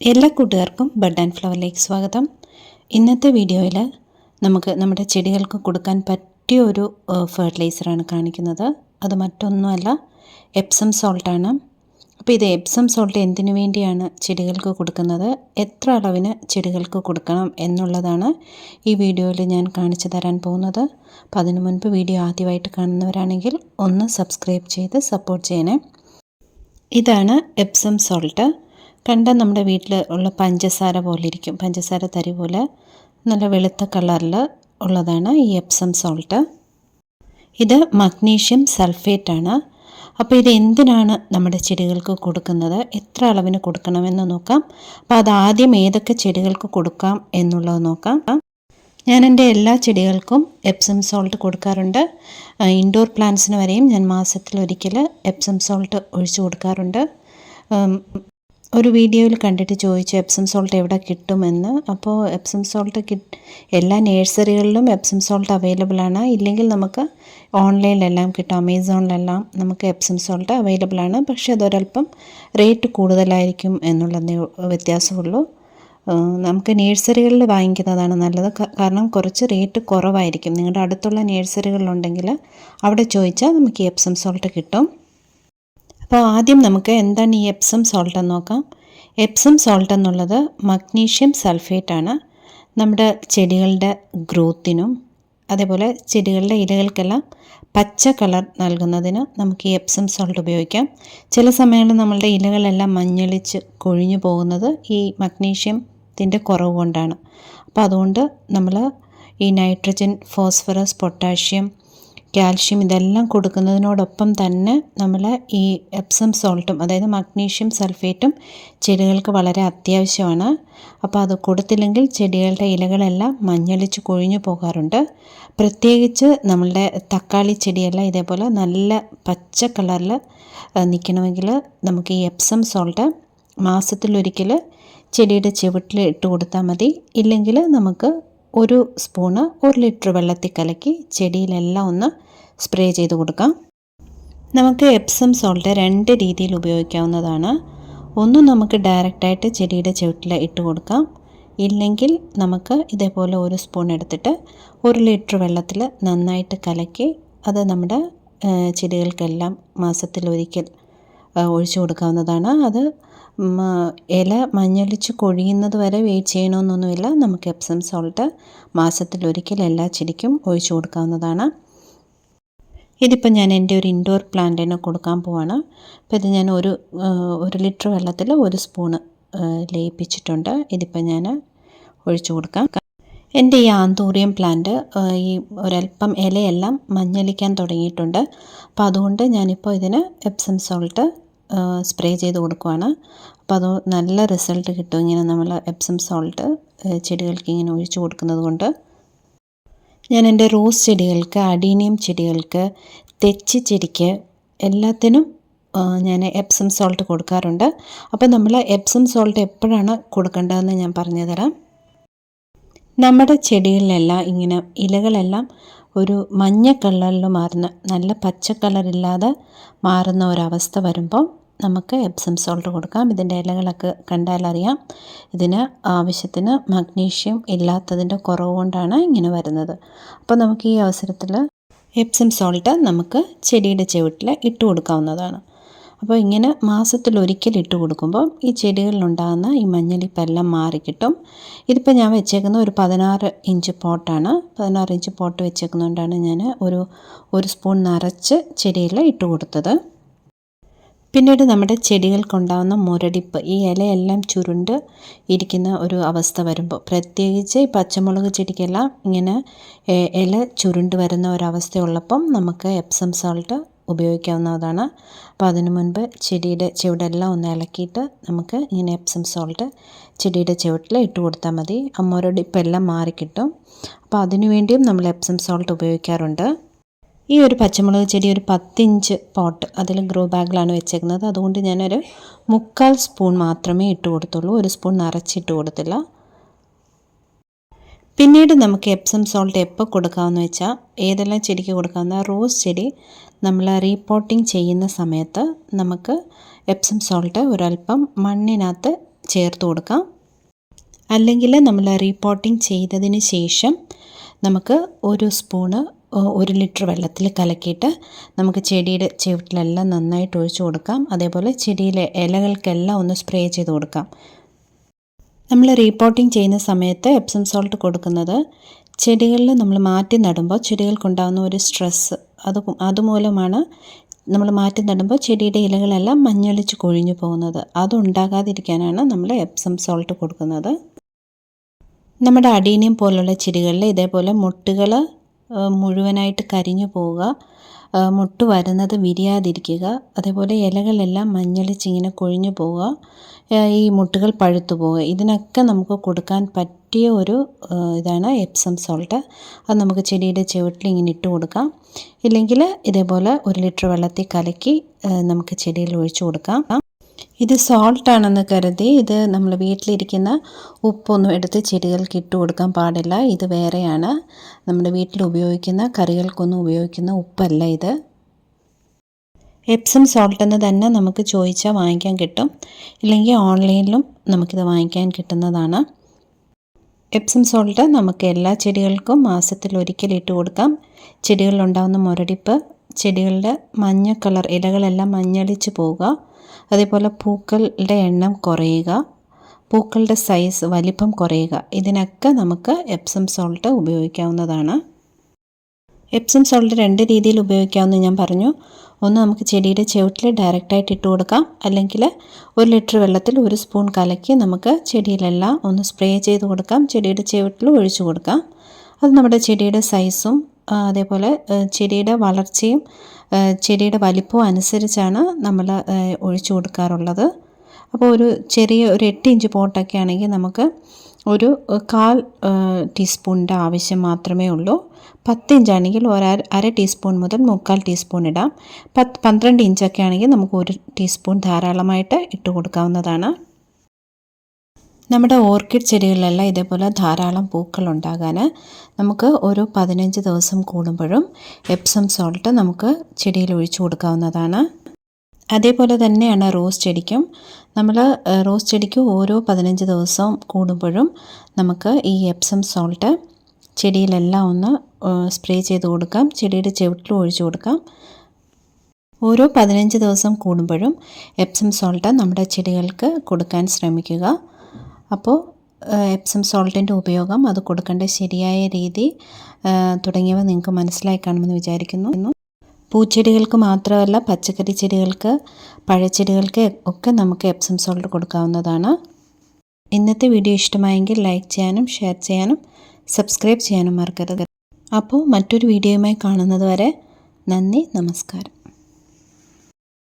എല്ലാ കൂട്ടുകാർക്കും bud and ഫ്ലവറിലേക്ക് സ്വാഗതം. ഇന്നത്തെ വീഡിയോയിൽ നമുക്ക് നമ്മുടെ ചെടികൾക്ക് കൊടുക്കാൻ പറ്റിയ ഒരു ഫെർട്ടിലൈസറാണ് കാണിക്കുന്നത്. അത് മറ്റൊന്നുമല്ല എപ്സം സോൾട്ടാണ് അപ്പോൾ ഇത് എപ്സം സോൾട്ട് എന്തിനു വേണ്ടിയാണ് ചെടികൾക്ക് കൊടുക്കുന്നത്? എത്ര അളവിന് ചെടികൾക്ക് കൊടുക്കണം എന്നുള്ളതാണ് ഈ വീഡിയോയിൽ ഞാൻ കാണിച്ചു തരാൻ പോകുന്നത്. അപ്പോൾ അതിനു മുൻപ് വീഡിയോ ആദ്യമായിട്ട് കാണുന്നവരാണെങ്കിൽ ഒന്ന് സബ്സ്ക്രൈബ് ചെയ്ത് സപ്പോർട്ട് ചെയ്യണേ. ഇതാണ് എപ്സം സോൾട്ട് കണ്ട നമ്മുടെ വീട്ടിൽ ഉള്ള പഞ്ചസാര പോലെ ഇരിക്കും പഞ്ചസാര തരി പോലെ നല്ല വെളുത്ത കളറിൽ ഉള്ളതാണ് ഈ എപ്സം സോൾട്ട് ഇത് മഗ്നീഷ്യം സൾഫേറ്റ് ആണ്. അപ്പോൾ ഇത് എന്തിനാണ് നമ്മുടെ ചെടികൾക്ക് കൊടുക്കുന്നത്? എത്ര അളവിന് കൊടുക്കണമെന്ന് നോക്കാം. അപ്പോൾ അത് ആദ്യം ഏതൊക്കെ ചെടികൾക്ക് കൊടുക്കാം എന്നുള്ളത് നോക്കാം. ഞാൻ എന്റെ എല്ലാ ചെടികൾക്കും എപ്സം സോൾട്ട് കൊടുക്കാറുണ്ട്. ഇൻഡോർ പ്ലാന്റ്സിന് വരെയും ഞാൻ മാസത്തിൽ ഒരിക്കൽ എപ്സം സോൾട്ട് ഒഴിച്ചു കൊടുക്കാറുണ്ട്. ഒരു വീഡിയോയിൽ കണ്ടിട്ട് ചോദിച്ചു എപ്സം സോൾട്ട് എവിടെ കിട്ടുമെന്ന്? അപ്പോൾ എപ്സം സോൾട്ട് കി എല്ലാ നേഴ്സറികളിലും എപ്സം സോൾട്ട് അവൈലബിൾ ആണ്. ഇല്ലെങ്കിൽ നമുക്ക് ഓൺലൈനിലെല്ലാം കിട്ടും അമേസോണിലെല്ലാം നമുക്ക് എപ്സം സോൾട്ട് അവൈലബിൾ ആണ്. പക്ഷേ അതൊരല്പം റേറ്റ് കൂടുതലായിരിക്കും എന്നുള്ളതേ വ്യത്യാസമുള്ളൂ. നമുക്ക് നേഴ്സറികളിൽ വാങ്ങിക്കുന്നതാണ് നല്ലത്. കാരണം കുറച്ച് റേറ്റ് കുറവായിരിക്കും. നിങ്ങളുടെ അടുത്തുള്ള നേഴ്സറികളിലുണ്ടെങ്കിൽ അവിടെ ചോദിച്ചാൽ നമുക്ക് എപ്സം സോൾട്ട് കിട്ടും. അപ്പോൾ ആദ്യം നമുക്ക് എന്താണ് ഈ എപ്സം സോൾട്ട് എന്ന് നോക്കാം. എപ്സം സോൾട്ട് എന്നുള്ളത് മഗ്നീഷ്യം സൾഫേറ്റ് ആണ്. നമ്മുടെ ചെടികളുടെ ഗ്രോത്തിനും അതേപോലെ ചെടികളുടെ ഇലകൾക്കെല്ലാം പച്ച കളർ നൽകുന്നതിന് നമുക്ക് ഈ എപ്സം സോൾട്ട് ഉപയോഗിക്കാം. ചില സമയങ്ങളിൽ നമ്മളുടെ ഇലകളെല്ലാം മഞ്ഞളിച്ച് കൊഴിഞ്ഞു പോകുന്നത് ഈ മഗ്നീഷ്യത്തിന്റെ കുറവ് കൊണ്ടാണ്. അപ്പോൾ അതുകൊണ്ട് നമ്മൾ ഈ നൈട്രജൻ ഫോസ്ഫറസ് പൊട്ടാഷ്യം കാൽഷ്യം ഇതെല്ലാം കൊടുക്കുന്നതിനോടൊപ്പം തന്നെ നമ്മൾ ഈ എപ്സം സോൾട്ടും അതായത് മഗ്നീഷ്യം സൾഫേറ്റും ചെടികൾക്ക് വളരെ അത്യാവശ്യമാണ്. അപ്പോൾ അത് കൊടുത്തില്ലെങ്കിൽ ചെടികളുടെ ഇലകളെല്ലാം മഞ്ഞളിച്ച് കൊഴിഞ്ഞു പോകാറുണ്ട്. പ്രത്യേകിച്ച് നമ്മളുടെ തക്കാളി ചെടിയെല്ലാം ഇതേപോലെ നല്ല പച്ച കളറിൽ നിൽക്കണമെങ്കിൽ നമുക്ക് ഈ എപ്സം സോൾട്ട് മാസത്തിലൊരിക്കൽ ചെടിയുടെ ചുവട്ടിൽ ഇട്ട് കൊടുത്താൽ മതി. ഇല്ലെങ്കിൽ നമുക്ക് ഒരു സ്പൂണ് ഒരു ലിറ്റർ വെള്ളത്തിൽ കലക്കി ചെടിയിലെല്ലാം ഒന്ന് സ്പ്രേ ചെയ്ത് കൊടുക്കാം. നമുക്ക് എപ്സം സോൾട്ട് രണ്ട് രീതിയിൽ ഉപയോഗിക്കാവുന്നതാണ്. ഒന്ന് നമുക്ക് ഡയറക്റ്റായിട്ട് ചെടിയുടെ ചുവട്ടിൽ ഇട്ട് കൊടുക്കാം. ഇല്ലെങ്കിൽ നമുക്ക് ഇതേപോലെ ഒരു സ്പൂൺ എടുത്തിട്ട് ഒരു ലിറ്റർ വെള്ളത്തിൽ നന്നായിട്ട് കലക്കി അത് നമ്മുടെ ചെടികൾക്കെല്ലാം മാസത്തിലൊരിക്കൽ ഒഴിച്ചു കൊടുക്കാവുന്നതാണ്. അത് ഇല മഞ്ഞളിച്ച് കൊഴിയുന്നത് വരെ വെയിറ്റ് ചെയ്യണമെന്നൊന്നുമില്ല നമുക്ക് എപ്സം സോൾട്ട് മാസത്തിലൊരിക്കൽ എല്ലാ ചെടിക്കും ഒഴിച്ചു കൊടുക്കാവുന്നതാണ്. ഇതിപ്പോൾ ഞാൻ എന്റെ ഒരു ഇൻഡോർ പ്ലാന്റിന് കൊടുക്കാൻ പോവാണ്. അപ്പോൾ ഇത് ഞാൻ ഒരു ഒരു ലിറ്റർ വെള്ളത്തിൽ ഒരു സ്പൂണ് ലയിപ്പിച്ചിട്ടുണ്ട്. ഇതിപ്പോൾ ഞാൻ ഒഴിച്ചു കൊടുക്കാം. എന്റെ ഈ ആന്തൂറിയം പ്ലാന്റ് ഈ ഒരല്പം ഇലയെല്ലാം മഞ്ഞളിക്കാൻ തുടങ്ങിയിട്ടുണ്ട്. അപ്പോൾ അതുകൊണ്ട് ഞാനിപ്പോൾ ഇതിന് എപ്സം സോൾട്ട് സ്പ്രേ ചെയ്ത് കൊടുക്കുവാണ്. അപ്പോൾ അത് നല്ല റിസൾട്ട് കിട്ടും ഇങ്ങനെ നമ്മൾ എപ്സം സോൾട്ട് ചെടികൾക്ക് ഇങ്ങനെ ഒഴിച്ചു കൊടുക്കുന്നത് കൊണ്ട് ഞാൻ എന്റെ റോസ് ചെടികൾക്ക് അഡീനിയം ചെടികൾക്ക് തെച്ചി ചെടിക്ക് എല്ലാത്തിനും ഞാൻ എപ്സം സോൾട്ട് കൊടുക്കാറുണ്ട്. അപ്പോൾ നമ്മൾ എപ്സം സോൾട്ട് എപ്പോഴാണ് കൊടുക്കേണ്ടതെന്ന് ഞാൻ പറഞ്ഞു തരാം നമ്മുടെ ചെടികളിലെല്ലാം ഇങ്ങനെ ഇലകളെല്ലാം ഒരു മഞ്ഞ കളറിൽ മാറുന്ന നല്ല പച്ച കളറില്ലാതെ മാറുന്ന ഒരവസ്ഥ വരുമ്പോൾ നമുക്ക് എപ്സം സോൾട്ട് കൊടുക്കാം. ഇതിന്റെ ഇലകളൊക്കെ കണ്ടാലറിയാം ഇതിന് ആവശ്യത്തിന് മഗ്നീഷ്യം ഇല്ലാത്തതിന്റെ കുറവ് കൊണ്ടാണ് ഇങ്ങനെ വരുന്നത്. അപ്പോൾ നമുക്ക് ഈ അവസരത്തിൽ എപ്സം സോൾട്ട് നമുക്ക് ചെടിയുടെ ചുവട്ടിൽ ഇട്ട് കൊടുക്കാവുന്നതാണ്. അപ്പോൾ ഇങ്ങനെ മാസത്തിൽ ഒരിക്കൽ ഇട്ട് കൊടുക്കുമ്പോൾ ഈ ചെടികളിലുണ്ടാകുന്ന ഈ മഞ്ഞളിപ്പെല്ലാം മാറിക്കിട്ടും ഇതിപ്പോൾ ഞാൻ വെച്ചേക്കുന്ന ഒരു പതിനാറ് ഇഞ്ച് പോട്ടാണ്. പതിനാറ് ഇഞ്ച് പോട്ട് വെച്ചേക്കുന്നതുകൊണ്ടാണ് ഞാൻ ഒരു ഒരു സ്പൂൺ നിറച്ച് ചെടിയിൽ ഇട്ട് കൊടുത്തത്. പിന്നീട് നമ്മുടെ ചെടികൾക്കുണ്ടാകുന്ന മുരടിപ്പ് ഈ ഇലയെല്ലാം ചുരുണ്ട് ഇരിക്കുന്ന ഒരു അവസ്ഥ വരുമ്പോൾ. പ്രത്യേകിച്ച് ഈ പച്ചമുളക് ചെടിക്കെല്ലാം ഇങ്ങനെ ഇല ചുരുണ്ട് വരുന്ന ഒരവസ്ഥയുള്ളപ്പം നമുക്ക് എപ്സം സോൾട്ട് ഉപയോഗിക്കാവുന്നതാണ്. അപ്പോൾ അതിനു മുൻപ് ചെടിയുടെ ചുവടെല്ലാം ഒന്ന് ഇളക്കിയിട്ട് നമുക്ക് ഇങ്ങനെ എപ്സം സോൾട്ട് ചെടിയുടെ ചുവട്ടിൽ ഇട്ട് കൊടുത്താൽ മതി. ആ മുരടിപ്പെല്ലാം മാറിക്കിട്ടും. അപ്പോൾ അതിനു വേണ്ടിയും നമ്മൾ എപ്സം സോൾട്ട് ഉപയോഗിക്കാറുണ്ട്. ഈ ഒരു പച്ചമുളക് ചെടി ഒരു പത്തിഞ്ച് പോട്ട് അതിൽ ഗ്രോ ബാഗിലാണ് വെച്ചേക്കുന്നത്. അതുകൊണ്ട് ഞാനൊരു മുക്കാൽ സ്പൂൺ മാത്രമേ ഇട്ട് കൊടുത്തുള്ളൂ. ഒരു സ്പൂൺ നിറച്ചിട്ട് കൊടുത്തില്ല. പിന്നീട് നമുക്ക് എപ്സം സോൾട്ട് എപ്പോൾ കൊടുക്കാമെന്ന് വെച്ചാൽ ഏതെല്ലാം ചെടിക്ക് കൊടുക്കാവുന്ന റോസ് ചെടി നമ്മൾ റീപോട്ടിംഗ് ചെയ്യുന്ന സമയത്ത് നമുക്ക് എപ്സം സോൾട്ട് ഒരല്പം മണ്ണിനകത്ത് ചേർത്ത് കൊടുക്കാം. അല്ലെങ്കിൽ നമ്മൾ റീപോട്ടിംഗ് ചെയ്തതിന് ശേഷം നമുക്ക് ഒരു സ്പൂണ് ഒരു ലിറ്റർ വെള്ളത്തിൽ കലക്കിയിട്ട് നമുക്ക് ചെടിയുടെ ചുവട്ടിലെല്ലാം നന്നായിട്ട് ഒഴിച്ചു കൊടുക്കാം. അതേപോലെ ചെടിയിലെ ഇലകൾക്കെല്ലാം ഒന്ന് സ്പ്രേ ചെയ്ത് കൊടുക്കാം. നമ്മൾ റീപോട്ടിംഗ് ചെയ്യുന്ന സമയത്ത് എപ്സം സോൾട്ട് കൊടുക്കുന്നത് ചെടികളിൽ നമ്മൾ മാറ്റി നടുമ്പോൾ ചെടികൾക്കുണ്ടാകുന്ന ഒരു സ്ട്രെസ്സ് അത് അതുമൂലമാണ് നമ്മൾ മാറ്റി നടുമ്പോൾ ചെടിയുടെ ഇലകളെല്ലാം മഞ്ഞളിച്ച് കൊഴിഞ്ഞു പോകുന്നത്. അതുണ്ടാകാതിരിക്കാനാണ് നമ്മൾ എപ്സം സോൾട്ട് കൊടുക്കുന്നത്. നമ്മുടെ അടീനിയം പോലുള്ള ചെടികളിൽ ഇതേപോലെ മുട്ടുകൾ മുഴുവനായിട്ട് കരിഞ്ഞു പോവുക. മുട്ട് വരുന്നത് വിരിയാതിരിക്കുക. അതേപോലെ ഇലകളെല്ലാം മഞ്ഞളിച്ചിങ്ങനെ കൊഴിഞ്ഞു പോവുക. ഈ മുട്ടുകൾ പഴുത്തു പോവുക. ഇതിനൊക്കെ നമുക്ക് കൊടുക്കാൻ പറ്റിയ ഒരു ഇതാണ് എപ്സം സോൾട്ട് അത് നമുക്ക് ചെടിയുടെ ചുവട്ടിൽ ഇങ്ങനെ ഇട്ട് കൊടുക്കാം. ഇല്ലെങ്കിൽ ഇതേപോലെ ഒരു ലിറ്റർ വെള്ളത്തിൽ കലക്കി നമുക്ക് ചെടിയിൽ ഒഴിച്ചു കൊടുക്കാം. ഇത് സോൾട്ട് ആണെന്ന് കരുതി ഇത് നമ്മൾ വീട്ടിലിരിക്കുന്ന ഉപ്പൊന്നും എടുത്ത് ചെടികൾക്ക് ഇട്ട് കൊടുക്കാൻ പാടില്ല. ഇത് വേറെയാണ്. നമ്മുടെ വീട്ടിൽ ഉപയോഗിക്കുന്ന കറികൾക്കൊന്നും ഉപയോഗിക്കുന്ന ഉപ്പല്ല ഇത്. എപ്സം സോൾട്ട് എന്ന് തന്നെ നമുക്ക് ചോദിച്ചാൽ വാങ്ങിക്കാൻ കിട്ടും. ഇല്ലെങ്കിൽ ഓൺലൈനിലും നമുക്കിത് വാങ്ങിക്കാൻ കിട്ടുന്നതാണ്. എപ്സം സോൾട്ട് നമുക്ക് എല്ലാ ചെടികൾക്കും മാസത്തിൽ ഒരിക്കൽ ഇട്ട് കൊടുക്കാം. ചെടികളിലുണ്ടാകുന്ന മുരടിപ്പ് ചെടികളുടെ മഞ്ഞ കളർ ഇലകളെല്ലാം മഞ്ഞളിച്ച് പോവുക. അതേപോലെ പൂക്കളുടെ എണ്ണം കുറയുക. പൂക്കളുടെ സൈസ് വലിപ്പം കുറയുക. ഇതിനൊക്കെ നമുക്ക് എപ്സം സോൾട്ട് ഉപയോഗിക്കാവുന്നതാണ്. എപ്സം സോൾട്ട് രണ്ട് രീതിയിൽ ഉപയോഗിക്കാമെന്ന് ഞാൻ പറഞ്ഞു. ഒന്ന് നമുക്ക് ചെടിയുടെ ചുവട്ടിൽ ഡയറക്റ്റായിട്ട് ഇട്ട് കൊടുക്കാം. അല്ലെങ്കിൽ ഒരു ലിറ്റർ വെള്ളത്തിൽ ഒരു സ്പൂൺ കലക്കി നമുക്ക് ചെടിയിലെല്ലാം ഒന്ന് സ്പ്രേ ചെയ്ത് കൊടുക്കാം. ചെടിയുടെ ചുവട്ടിൽ ഒഴിച്ചു കൊടുക്കാം. അത് നമ്മുടെ ചെടിയുടെ സൈസും അതേപോലെ ചെടിയുടെ വളർച്ചയും ചെടിയുടെ വലിപ്പവും അനുസരിച്ചാണ് നമ്മൾ ഒഴിച്ചു കൊടുക്കാറുള്ളത്. അപ്പോൾ ഒരു ചെറിയ ഒരു എട്ട് ഇഞ്ച് പോട്ടൊക്കെ ആണെങ്കിൽ നമുക്ക് ഒരു കാൽ ടീസ്പൂണിന്റെ ആവശ്യം മാത്രമേ ഉള്ളൂ. പത്ത് ഇഞ്ചാണെങ്കിൽ ഒരു അര ടീസ്പൂൺ മുതൽ മുക്കാൽ ടീസ്പൂൺ ഇടാം. പത്ത് പന്ത്രണ്ട് ഇഞ്ചൊക്കെ ആണെങ്കിൽ നമുക്ക് ഒരു ടീസ്പൂൺ ധാരാളമായിട്ട് ഇട്ട് കൊടുക്കാവുന്നതാണ്. നമ്മുടെ ഓർക്കിഡ് ചെടികളിലെല്ലാം ഇതേപോലെ ധാരാളം പൂക്കൾ ഉണ്ടാകാൻ നമുക്ക് ഒരു പതിനഞ്ച് ദിവസം കൂടുമ്പോഴും എപ്സം സോൾട്ട് നമുക്ക് ചെടിയിൽ ഒഴിച്ചു കൊടുക്കാവുന്നതാണ്. അതേപോലെ തന്നെയാണ് റോസ് ചെടിക്കും. നമ്മൾ റോസ് ചെടിക്ക് ഓരോ പതിനഞ്ച് ദിവസം കൂടുമ്പോഴും നമുക്ക് ഈ എപ്സം സോൾട്ട് ചെടിയിലെല്ലാം ഒന്ന് സ്പ്രേ ചെയ്ത് കൊടുക്കാം. ചെടിയുടെ ചുവട്ടിൽ ഒഴിച്ചു കൊടുക്കാം. ഓരോ പതിനഞ്ച് ദിവസം കൂടുമ്പോഴും എപ്സം സോൾട്ട് നമ്മുടെ ചെടികൾക്ക് കൊടുക്കാൻ ശ്രമിക്കുക. അപ്പോൾ എപ്സം സോൾട്ടിന്റെ ഉപയോഗം അത് കൊടുക്കേണ്ട ശരിയായ രീതി തുടങ്ങിയവ നിങ്ങൾക്ക് മനസ്സിലായി കാണുമെന്ന് വിചാരിക്കുന്നു. പൂച്ചെടികൾക്ക് മാത്രമല്ല പച്ചക്കറി ചെടികൾക്ക് പഴച്ചെടികൾക്ക് ഒക്കെ നമുക്ക് എപ്സം സോൾട്ട് കൊടുക്കാവുന്നതാണ്. ഇന്നത്തെ വീഡിയോ ഇഷ്ടമായെങ്കിൽ ലൈക്ക് ചെയ്യാനും ഷെയർ ചെയ്യാനും സബ്സ്ക്രൈബ് ചെയ്യാനും മറക്കരുത്. അപ്പോൾ മറ്റൊരു വീഡിയോയുമായി കാണുന്നത് വരെ നന്ദി നമസ്കാരം.